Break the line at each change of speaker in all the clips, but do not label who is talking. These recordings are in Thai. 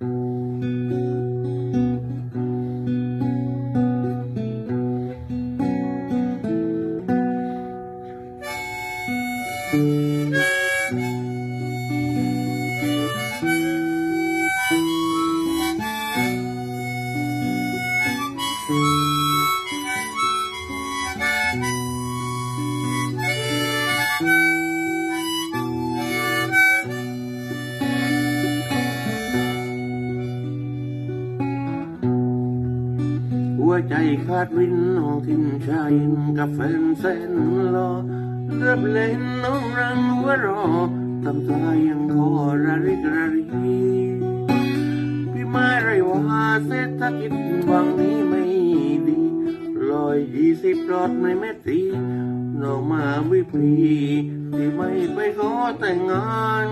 หั วใจขาดวินน้องทิมชายกับแฟนแสนรอเลือบเล่นน้องรังหัวรอทำใจยังคอระริกระรีพี่ไม่ไรว่าเศรษฐกิจวังนี้ไม่ดีลอยยี่สิบรอดไม่แม่ตีน้องมาวิพีที่ไม่ไปขอแต่งงาน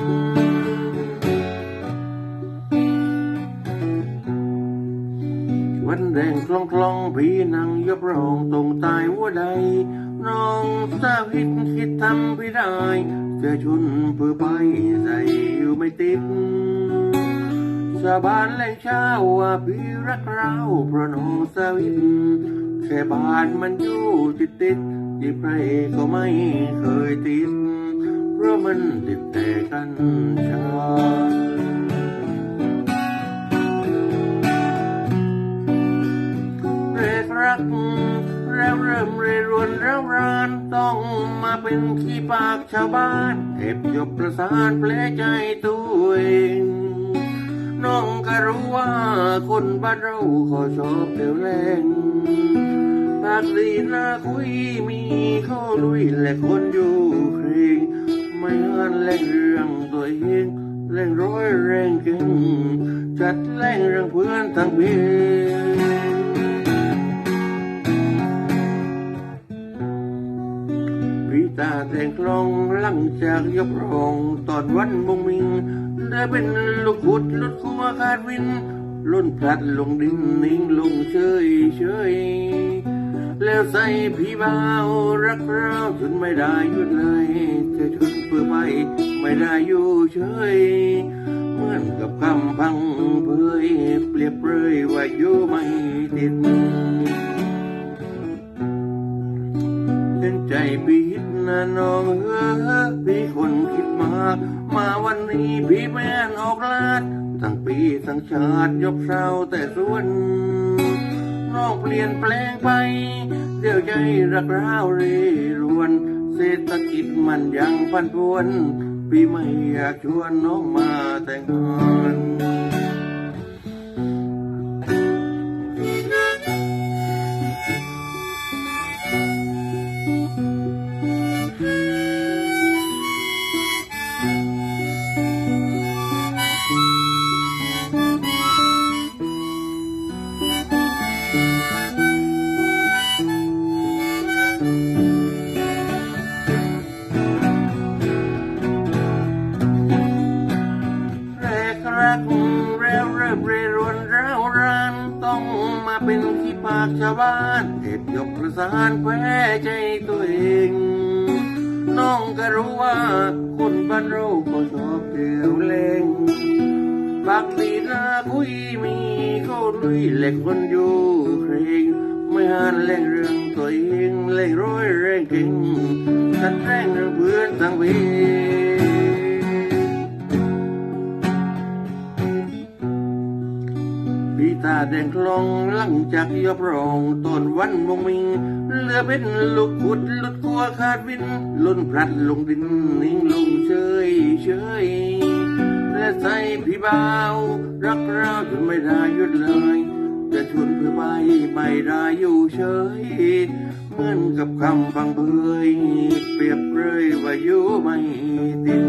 วันแดงคล่องคล่องๆพี่นั่งยบรองตรงตายหัวใดน้องสาวคิดคิดทำพี่ได้เจะชุนเพื่อไปใส่อยู่ไม่ติดสาบานแหล่งเช้าว่าพี่รักเราเพราะน้องสาวินแค่บานมันอยู่ติดติดที่ใครก็ไม่เคยติด เพราะมันติดแต่กันชา เป็นขี้ปากชาวบ้านเก็บยบประสานเพลใจตัวเองน้องก็รู้ว่าคนบ้านเราขาชอบเที่ยวแรงปากดีน่าคุยมีข้อลุยและคนอยู่เครงไม่หันแรงเรื่องตัวเองแรงร้อยแรงเก่งจัดแรงเรื่องเพื่อนทั้งเพง แต่งคลองหลังจากยกรองตอนวันมงมิง ได้เป็นลูกขุดลุดคัวคาดวินล้นพลัดลงดินนิ่งลงเฉยเฉยแล้วใส่พี่บ่าวรักเราจนไม่ได้หยุดเลยจะชนเพื่อไปไม่ได้อยู่เฉยเหมือนกับคำพังเพยเปรียบเปรยว่าอยู่ไม่ติด น้องเออพี่คนคิดมากมาวันนี้พี่แม่นออกลาดทั้งปีทั้งชาติยกเศร้าแต่ส่วนน้องเปลี่ยนแปลงไป เดี๋ยวใจรักร้าวเรรวน เศรษฐกิจมันยังพันพวน พี่ไม่อยากชวนน้องมาแต่งงาน จากชาวบ้านเก็บยกประสานแพ้ใจตัวเอง น้องก็รู้ว่าคนบ้านเราก็ชอบเที่ยวเล่งปากดีนาคุยมีเขาลุยเหล็กคนอยู่เครงไม่หันเล่งเรื่องตัวเองเล่งร้อยแรงเก่งฉันแรงเรื่องเพื่อนทั้งเพพี่ แดงคลองหลังจากยอบรองตอนวันมงมิงเรือเป็นลูกขุดลุดคัวคาดวินล้นพลัดลงดินนิ่งลงเฉยเฉยและใส่พี่เบารักเราจนไม่ได้หยุดเลย จะชวนเพื่อไปไม่ได้อยู่เฉยเหมือนกับคำฟังเพยเปรียบเลยว่าอยู่ไม่ติด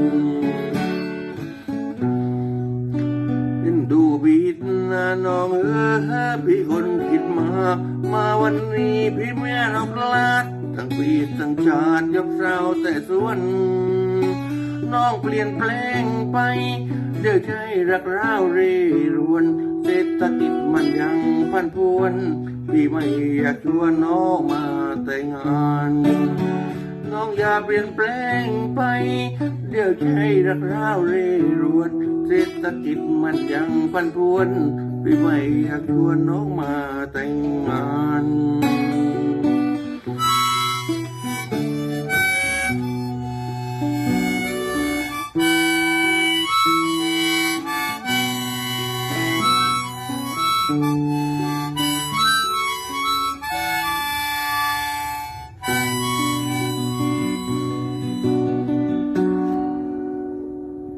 วันนี้พี่แม่เรากลาดทั้งปีทั้งชาติยกเศร้าแต่ส่วน น้องเปลี่ยนแปลงไปเดี๋ยวใจรักร้าวเรรวน เศรษฐกิจมันยังพันพวน พี่ไม่อยากชวนน้องมาแต่งงาน น้องอย่าเปลี่ยนแปลงไป เดี๋ยวใจรักร้าวเร่รวน เศรษฐกิจมันยังพันพวน พี่ไม่อยากช